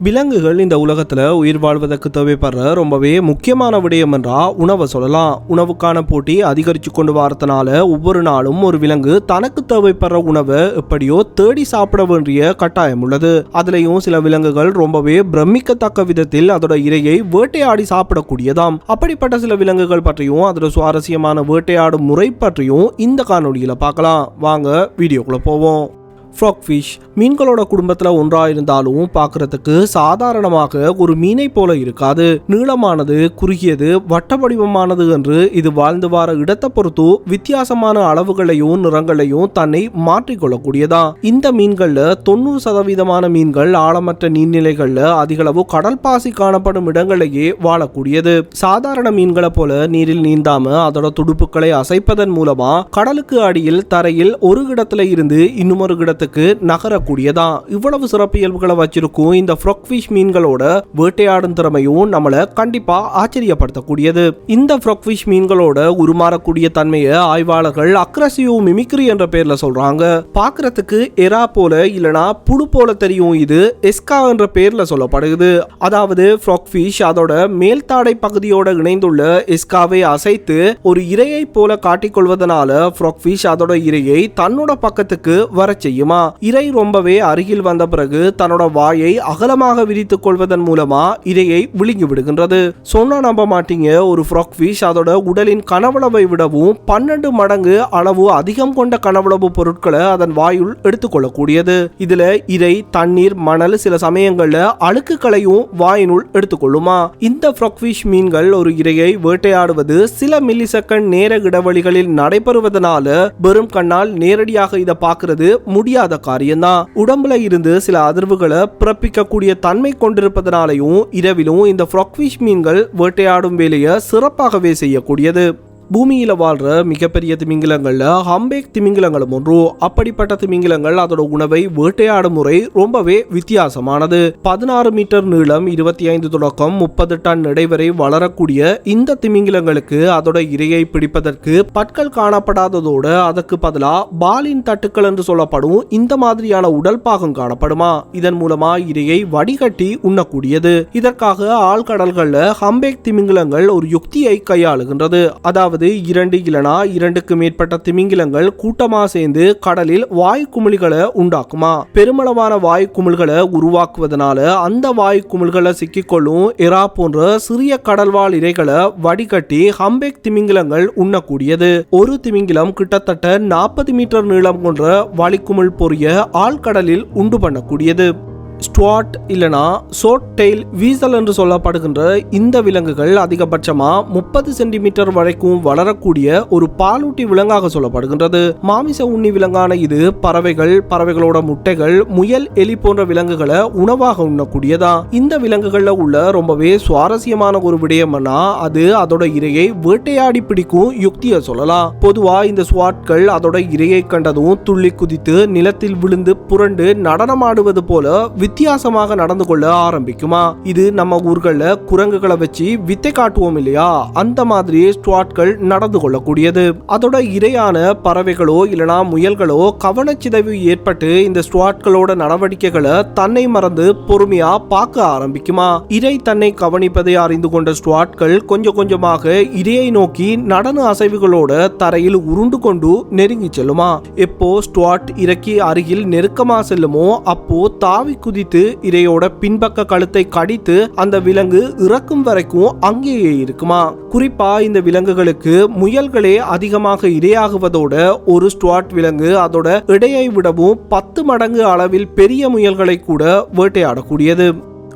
விலங்குகள் இந்த உலகத்தில் உயிர் வாழ்வதற்கு தேவைப்படுற ரொம்பவே முக்கியமான விடயம் என்றா உணவை சொல்லலாம். உணவுக்கான போட்டி அதிகரித்து கொண்டு வரதுனால ஒவ்வொரு நாளும் ஒரு விலங்கு தனக்கு தேவைப்படுற உணவை எப்படியோ தேடி சாப்பிட வேண்டிய கட்டாயம் உள்ளது. அதுலேயும் சில விலங்குகள் ரொம்பவே பிரமிக்கத்தக்க விதத்தில் அதோட இரையை வேட்டையாடி சாப்பிடக்கூடியதாம். அப்படிப்பட்ட சில விலங்குகள் பற்றியும் அதோட சுவாரஸ்யமான வேட்டையாடும் முறை பற்றியும் இந்த காணொலியில் பார்க்கலாம். வாங்க வீடியோக்குள்ளே போவோம். ஃப்ராக் ஃபிஷ் மீன்களோட குடும்பத்தில் ஒன்றாக இருந்தாலும் பார்க்கறதுக்கு சாதாரணமாக ஒரு மீனை போல இருக்காது. நீளமானது குறுகியது வட்ட வடிவமானது என்று இது வாழ்ந்து வார இடத்தை பொறுத்து வித்தியாசமான அளவுகளையும் நிறங்களையும் தன்னை மாற்றிக்கொள்ளக்கூடியதா. இந்த மீன்கள்ல தொண்ணூறு சதவீதமான மீன்கள் ஆழமற்ற நீர்நிலைகள்ல அதிகளவு கடல் பாசி காணப்படும் இடங்களையே வாழக்கூடியது. சாதாரண மீன்களை போல நீரில் நீந்தாம அதோட துடுப்புகளை அசைப்பதன் மூலமா கடலுக்கு அடியில் தரையில் ஒரு இடத்துல இருந்து இன்னுமொரு இடத்துக்கு நகரக்கூடியதா இவ்வளவு சிறப்பியல்புகளை வச்சிருக்கும் இந்த ஃப்ரொக்ஃபிஷ் மீன்களோட வேட்டையாடும் திறமையும் நம்மளை கண்டிப்பா ஆச்சரியப்படுத்தக்கூடியது. இந்த ஃப்ரொக்ஃபிஷ் மீன்களோட உருமாறக்கூடிய தன்மையை ஆய்வாளர்கள் அக்ரசிவ் மிமிக்ரி என்ற பேர்ல சொல்றாங்க. பாக்குறதுக்கு எரா போல இல்லனா புழு போல தெரியும் இது எஸ்கா என்ற பேர்ல சொல்லப்படுகிறது. அதாவது ஃப்ராக்ஃபிஷ் அதோட மேல்தாடை பகுதியோட இணைந்துள்ள எஸ்காவை அசைத்து ஒரு இரையை போல காட்டிக்கொள்வதனால ஃப்ராக்ஃபிஷ் அதோட இரையை தன்னோட பக்கத்துக்கு வர செய்யுமா? இரை ரொம்பவே அருகில் வந்த பிறகு தன்னோட வாயை அகலமாக விரித்துக் கொள்வதன் மூலமா இரையை விழுங்கி விடுகின்றது. சொன்னா நம்ப மாட்டீங்க ஒரு ஃப்ராக்ஃபிஷ் அதோட உடலின் கனவளவை விடவும் பன்னெண்டு மடங்கு அளவு அதிகம் கொண்ட கனவளவு பொருட்களை அதன் வாயுள் எடுத்துக்கொள்ளக்கூடியது. இதுல இரை தண்ணீர் மணல் சில சமயங்கள்ல அழுக்குகளையும் வாயினுள் எடுத்துக்கொள்ளுமா? இந்த ஃப்ராக்ஃபிஷ் மீன்கள் ஒரு இரையை வேட்டையாடுவது சில மில்லி செகண்ட் நேர இடைவெளிகளில் நடைபெறுவதனால வெறும் கண்ணால் நேரடியாக இதை பார்க்கிறது முடியாது காரியம்தான் உடம்புல இருந்து சில அதிர்வுகளை பிறப்பிக்கக்கூடிய தன்மை கொண்டிருப்பதனாலையும் இரவிலும் இந்த ஃப்ராக்ஃபிஷ் மீன்கள் வேட்டையாடும் வேலையை சிறப்பாகவே செய்யக்கூடியது. பூமியில வாழ்ற மிகப்பெரிய திமிங்கிலங்களில் ஹம்பேக் திமிங்கிலங்களும் ஒன்று. அப்படிப்பட்ட திமிங்கிலங்கள் அதோட உணவை வேட்டையாடும் முறை ரொம்பவே வித்தியாசமானது. பதினாறு மீட்டர் நீளம் இருபத்தி ஐந்து தொடக்கம் முப்பது டன் எடை வரை வளரக்கூடிய இந்த திமிங்கிலங்களுக்கு அதோட இரையை பிடிப்பதற்கு பற்கள் காணப்படாததோடு அதற்கு பதிலா பாலின் தட்டுக்கள் என்று சொல்லப்படும் இந்த மாதிரியான உடல் பாகம் காணப்படுமா? இதன் மூலமா இரையை வடிகட்டி உண்ணக்கூடியது. இதற்காக ஆழ்கடல்களில் ஹம்பேக் திமிங்கிலங்கள் ஒரு யுக்தியை கையாளுகின்றது. அதாவது இரண்டு இல்லனா இரண்டுக்கு மேற்பட்ட திமிங்கிலங்கள் கூட்டமா சேர்ந்து கடலில் வாயு குமிழ்களை உண்டாக்குமா. பெருமளவான வாயு குமிழ்களை உருவாக்குவதனால அந்த வாயு குமிழ்களை சிக்கிக்கொள்ளும் எரா போன்ற சிறிய கடல்வாழ் இரைகளை வடிகட்டி ஹம்பேக் திமிங்கிலங்கள் உண்ணக்கூடியது. ஒரு திமிங்கிலம் கிட்டத்தட்ட நாற்பது மீட்டர் நீளம் கொண்ட வலிக்குமிழ் பொரிய ஆழ்கடலில் உண்டு பண்ணக்கூடியது. ஸ்டுவாட் இல்லைனா சோட் டெயில் வீசல் என்று சொல்லப்படுகின்ற இந்த விலங்குகள் அதிகபட்சமா முப்பது சென்டிமீட்டர் வரைக்கும் வளரக்கூடிய ஒரு பாலூட்டி விலங்காக சொல்லப்படுகின்றது. மாமிச உண்ணி விலங்கான இது பறவைகள் பறவைகளோட முட்டைகள் முயல் எலி போன்ற விலங்குகளை உணவாக உண்ணக்கூடியதா? இந்த விலங்குகள்ல உள்ள ரொம்பவே சுவாரஸ்யமான ஒரு விடயம்னா அது அதோட இரையை வேட்டையாடி பிடிக்கும் யுக்தியை சொல்லலாம். பொதுவா இந்த ஸ்வாட்கள் அதோட இரையை கண்டதும் துள்ளி குதித்து நிலத்தில் விழுந்து புரண்டு நடனமாடுவது போல வித்தியாசமாக நடந்து கொள்ள ஆரம்பிக்குமா? இது நம்ம ஊர்கள்ல குரங்குகளை வச்சு வித்தை காட்டுவோம் இல்லையா? அந்த மாதிரி ஸ்டுவாட்கள் நடந்து கொள்ளக்கூடியது. அதோட இரையான பறவைகளோ இல்லனா முயல்களோ கவனச்சிதைவு ஏற்பட்டு இந்த ஸ்டுவாட்களோட நடவடிக்கைகளை தன்னை மறந்து பொறுமையா பார்க்க ஆரம்பிக்குமா? இரை தன்னை கவனிப்பதை அறிந்து கொண்ட ஸ்டுவாட்கள் கொஞ்சம் கொஞ்சமாக இரையை நோக்கி நடன அசைவுகளோட தரையில் உருண்டு கொண்டு நெருங்கி செல்லுமா? எப்போ ஸ்டுவாட் இறக்கி அருகில் நெருக்கமா செல்லுமோ அப்போ தாவி குதித்து இரையோட பின்பக்க கழுத்தை கடித்து அந்த விலங்கு இறக்கும் வரைக்கும் அங்கேயே இருக்குமா? குறிப்பா இந்த விலங்குகளுக்கு முயல்களே அதிகமாக இரையாகுவதோட ஒரு ஸ்டுவாட் விலங்கு அதோட இடையை விடவும் பத்து மடங்கு அளவில் பெரிய முயல்களை கூட வேட்டையாடக்கூடியது.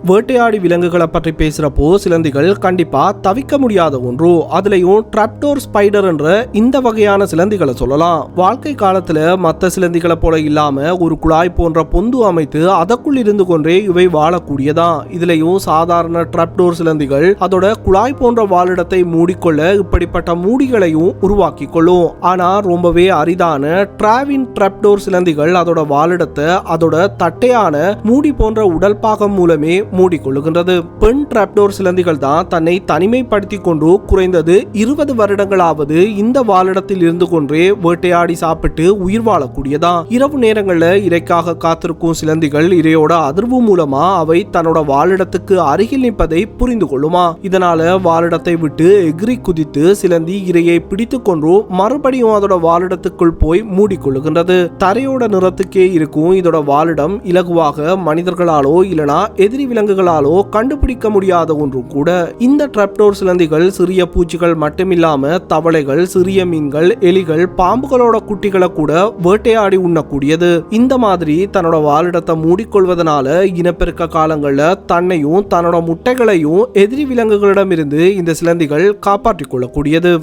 வேட்டையாடி விலங்குகளை பற்றி பேசுகிறப்போ சிலந்திகள் கண்டிப்பாக தவிக்க முடியாத ஒன்று. அதுலேயும் ட்ராப்டோர் ஸ்பைடர் என்ற இந்த வகையான சிலந்திகளை சொல்லலாம். வாழ்க்கை காலத்தில் மற்ற சிலந்திகளை போல இல்லாமல் ஒரு குழாய் போன்ற பொந்து அமைத்து அதற்குள் இருந்து கொண்டே இவை வாழக்கூடியதான். இதுலேயும் சாதாரண ட்ராப்டோர் சிலந்திகள் அதோட குழாய் போன்ற வாழிடத்தை மூடிக்கொள்ள இப்படிப்பட்ட மூடிகளையும் உருவாக்கி கொள்ளும் ஆனால் ரொம்பவே அரிதான டிராவின் ட்ராப்டோர் சிலந்திகள் அதோட வாழிடத்தை அதோட தட்டையான மூடி போன்ற உடல் பாகம் மூலமே மூடிக்கொள்ளுகின்றது. பெண் டிராப்டோர் சிலந்திகள் தான் தன்னை தனிமைப்படுத்தி கொண்டு குறைந்தது இருபது வருடங்களாவது இந்த வாழிடத்தில் இருந்து கொண்டே வேட்டையாடி சாப்பிட்டு உயிர் வாழக்கூடியதா? இரவு நேரங்களில் இரைக்காக காத்திருக்கும் சிலந்திகள் இரையோட அதிர்வு மூலமா அவை தன்னோட வாழிடத்துக்கு அருகில் நிற்பதை புரிந்து கொள்ளுமா? இதனால வாழிடத்தை விட்டு எகிரி குதித்து சிலந்தி இரையை பிடித்து கொன்று மறுபடியும் அதோட வாழிடத்துக்குள் போய் மூடிக்கொள்ளுகின்றது. தரையோட நிறத்துக்கே இருக்கும் இதோட வாழிடம் இலகுவாக மனிதர்களாலோ இல்லனா எதிரி விலங்குகளாலோ கண்டுபிடிக்க முடியாத ஒன்றும் கூட இந்த ட்ரப்டோர் சிலந்திகள் சிறிய பூச்சிகள் மட்டுமில்லாம தவளைகள் சிறிய மீன்கள் எலிகள் பாம்புகளோட குட்டிகளை கூட வேட்டையாடி உண்ணக்கூடியது. இந்த மாதிரி தன்னோட வாழிடத்தை மூடிக்கொள்வதனால இனப்பெருக்க காலங்கள்ல தன்னையும் தன்னோட முட்டைகளையும் எதிரி விலங்குகளிடமிருந்து இந்த சிலந்திகள் காப்பாற்றிக் கொள்ளக்கூடியது.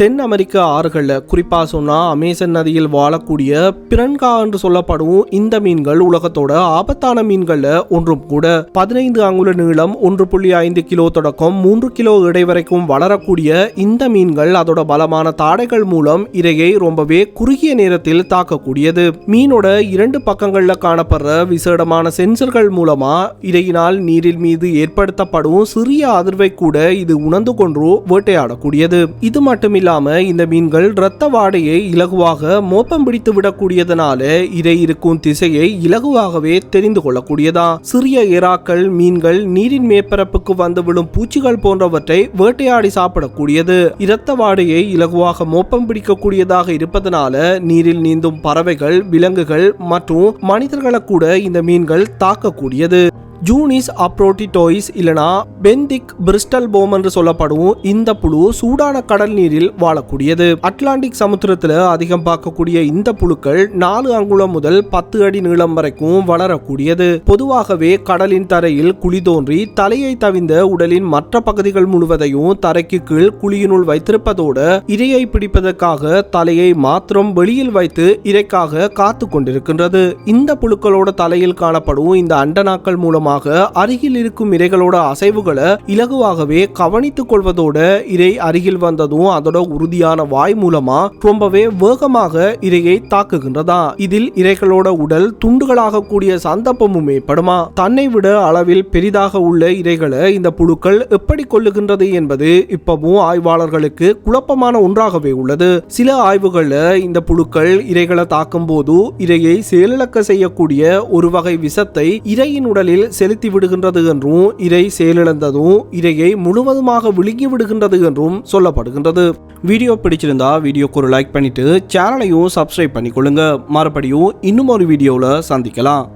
தென் அமெரிக்க ஆறுகளில் குறிப்பாக சொன்னால் அமேசன் நதியில் வாழக்கூடிய பிரன்கா என்று சொல்லப்படும் இந்த மீன்கள் உலகத்தோட ஆபத்தான மீன்களில் ஒன்றும் கூட. பதினைந்து அங்குல நீளம் ஒன்று புள்ளி ஐந்து கிலோ தொடக்கம் மூன்று கிலோ இடைவரைக்கும் வளரக்கூடிய இந்த மீன்கள் அதோட பலமான தாடைகள் மூலம் இரையை ரொம்பவே குறுகிய நேரத்தில் தாக்கக்கூடியது. மீனோட இரண்டு பக்கங்களில் காணப்படுற விசேடமான சென்சர்கள் மூலமா இரையினால் நீரில் மீது ஏற்படுத்தப்படும் சிறிய அதிர்வை கூட இது உணர்ந்து கொண்டு வேட்டையாடக்கூடியது. இது மட்டுமில்ல இல்லாமல் இந்த மீன்கள் இரத்த வாடையை இலகுவாக மோப்பம் பிடித்து விடக்கூடியதனால இதை இருக்கும் திசையை இலகுவாகவே தெரிந்து கொள்ளக்கூடியதா சிறிய இறாக்கள் மீன்கள் நீரின் மேற்பரப்புக்கு வந்து விழும் பூச்சிகள் போன்றவற்றை வேட்டையாடி சாப்பிடக்கூடியது. இரத்த வாடையை இலகுவாக மோப்பம் பிடிக்கக்கூடியதாக இருப்பதனால நீரில் நீந்தும் பறவைகள் விலங்குகள் மற்றும் மனிதர்களை கூட இந்த மீன்கள் தாக்கக்கூடியது. ஜூனிஸ் அப்ரோட்டிட்டோயிஸ் இல்லனா பெந்திக் பிரிஸ்டல் போம் என்று சொல்லப்படும் இந்த புழு சூடான கடல் நீரில் வாழக்கூடியது. அட்லாண்டிக் சமுத்திரத்தில் அதிகம் பார்க்கக்கூடிய இந்த புழுக்கள் நாலு அங்குலம் முதல் பத்து அடி நீளம் வரைக்கும் வளரக்கூடியது. பொதுவாகவே கடலின் தரையில் குழி தோன்றி தலையை தவிந்த உடலின் மற்ற பகுதிகள் முழுவதையும் தரைக்கு கீழ் குழியினுள் வைத்திருப்பதோடு இரையை பிடிப்பதற்காக தலையை மாத்திரம் வெளியில் வைத்து இரைக்காக காத்து கொண்டிருக்கின்றது. இந்த புழுக்களோட தலையில் காணப்படும் இந்த அண்டனாக்கள் மூலமாக அருகில் இருக்கும் இறைகளோட அசைவுகளை இலகுவாகவே கவனித்துக் கொள்வதோட இறை அருகில் வந்ததும் அதோட உறுதியான வாய் மூலமா ரொம்பவே வேகமாக இறையை தாக்குகின்றதா? இதில் இறைகளோட உடல் துண்டுகளாக கூடிய சந்தர்ப்பமும் ஏற்படுமா? தன்னை விட அளவில் பெரிதாக உள்ள இறைகளை இந்த புழுக்கள் எப்படி கொள்ளுகின்றது என்பது இப்பவும் ஆய்வாளர்களுக்கு குழப்பமான ஒன்றாகவே உள்ளது. சில ஆய்வுகள்ல இந்த புழுக்கள் இறைகளை தாக்கும் போது இறையை செயலிழக்க செய்யக்கூடிய ஒரு வகை விஷத்தை இறையின் உடலில் செலுத்தி விடுகின்றது என்றும் இரை செயலிழந்ததும் இரையை முழுவதுமாக விழுங்கி விடுகின்றது என்றும் சொல்லப்படுகின்றது. வீடியோ பிடிச்சிருந்தா வீடியோக்கு ஒரு லைக் பண்ணிட்டு சேனலையும் சப்ஸ்கிரைப் பண்ணிக்கொள்ளுங்க. மறுபடியும் இன்னும் ஒரு வீடியோவில் சந்திக்கலாம்.